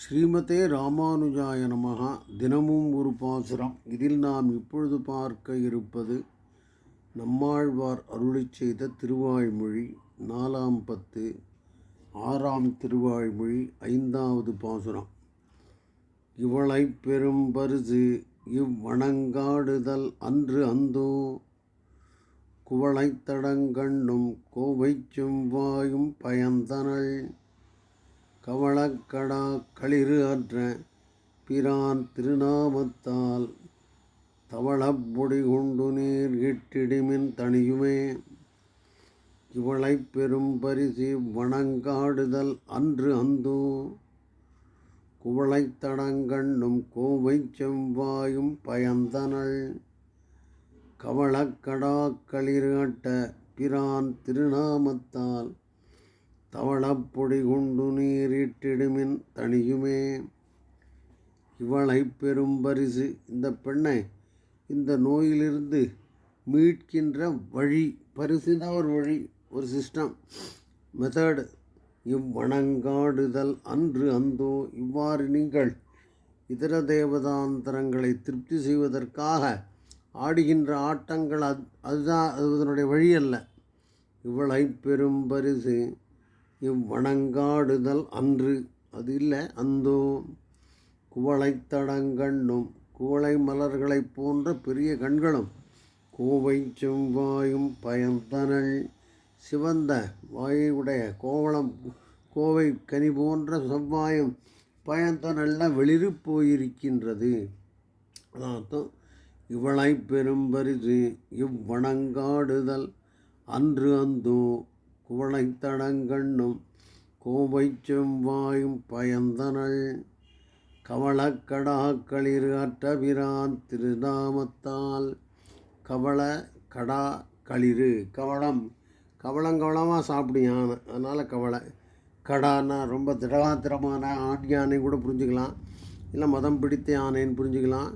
ஸ்ரீமதே ராமானுஜாய நமகா தினமும் ஒரு பாசுரம். இதில் நாம் இப்பொழுது பார்க்க இருப்பது நம்மாழ்வார் அருளிச் செய்த திருவாய்மொழி நாலாம் பத்து ஆறாம் திருவாய்மொழி ஐந்தாவது பாசுரம். இவளை பெரும் பரிசு இவ்வணங்காடுதல் அன்று அந்தோ. குவளைத் தடங்கண்ணும் கோவைச்சும் வாயும் பயந்தனள். கவளக்கடா களிறு அற்ற பிரான் திருநாமத்தால் தவளப்பொடி கொண்டு நீர் இட்டிடிமின் தனியுமே. இவளை பெரும் பரிசு வணங்காடுதல் அன்று அந்தோ. குவளைத் தடங்கண்ணும் கோவை செவ்வாயும் பயந்தனள். கவளக்கடா களிறு அட்ட பிரான் திருநாமத்தால் தவளப்பொடி கொண்டு நீரிட்டிடுமின் தனியுமே இவளை பெரும் பரிசு. இந்த பெண்ணை இந்த நோயிலிருந்து மீட்கின்ற வழி பரிசுதான் ஒரு வழி ஒரு சிஸ்டம் மெத்தடு இவ்வணங்காடுதல் அன்று அந்தோ இவ்வாறு நீங்கள் இதர தேவதாந்தரங்களை திருப்தி செய்வதற்காக ஆடுகின்ற ஆட்டங்கள் அது அதுதான் அது அதனுடைய வழி அல்ல. இவளை பெரும் பரிசு. இவ்வணங்காடுதல் அன்று. அது இல்லை அந்தோ. குவளைத்தடங்கண்ணும் குவளை மலர்களைப் போன்ற பெரிய கண்களும் கோவை செவ்வாயும் பயந்தனள். சிவந்த வாயுடைய உடைய கோவளம் கோவை கனி போன்ற செவ்வாயும் பயந்தனெல்லாம் வெளிரு போயிருக்கின்றது. அதான் இவளை பெரும்பரிது இவ்வணங்காடுதல் அன்று அந்தோ. குவளைத்தடங்கண்ணும் கோவை செவ்வாயும் பயந்தனள். கவளக்கடா களிறு அற்றபிரான் திருநாமத்தால். கவள கடா களிறு கவளம் கவளங்கவளமாக சாப்பிடியான் அதனால் கவலை கடான்னா ரொம்ப திடகாத்திரமான ஆண் யானை கூட புரிஞ்சுக்கலாம். இல்லை மதம் பிடித்த யானைன்னு புரிஞ்சுக்கலாம்.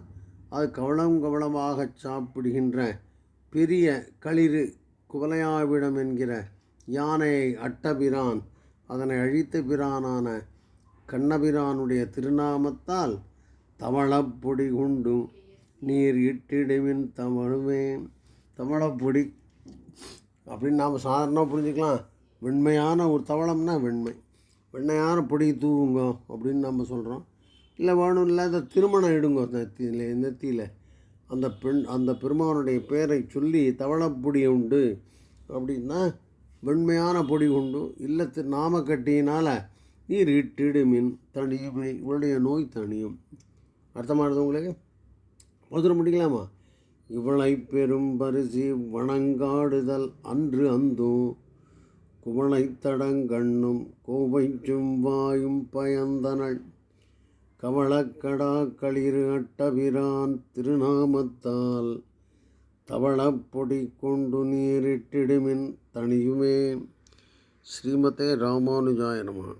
அது கவளம் கவளமாக சாப்பிடுகின்ற பெரிய களிறு குவலையாவிடம் என்கிற யானையை அட்டபிரான் அதனை அழித்த பிரானான கண்ணபிரானுடைய திருநாமத்தால் தவளப்பொடி கொண்டு நீர் இட்டிடுமின் தமிழுமே தவளப்பொடி அப்படின்னு நாம் சாதாரணமாக புரிஞ்சுக்கலாம். வெண்மையான ஒரு தவளம்னா வெண்மை. வெண்மையான பொடி தூவுங்க அப்படின்னு நம்ம சொல்கிறோம் இல்லை வேணும் இல்லை இந்த திருமணம் இடுங்க நெத்தியில் நெத்தியில் அந்த பெண் அந்த பெருமானுடைய பேரை சொல்லி தவளப்பொடி உண்டு அப்படின்னா வெண்மையான பொடி கொண்டு இல்லத்து நாமக்கட்டியினால் நீர் இட்டிடு மின் இவளுடைய நோய் தணியும் அர்த்தமானது உங்களுக்கு? மதுர முடிக்கலாமா? இவளை பெரும் பரிசு வணங்காடுதல் அன்று அந்தும் குவளை தடங்கண்ணும் கோவை வாயும் பயந்தனள். கவளக்கடா களிறு அட்டபிரான் திருநாமத்தால். தவளப்பொடி கொண்டு நீரிட்டிடுமின் தணியுமே. ஸ்ரீமதே ராமானுஜாய நம.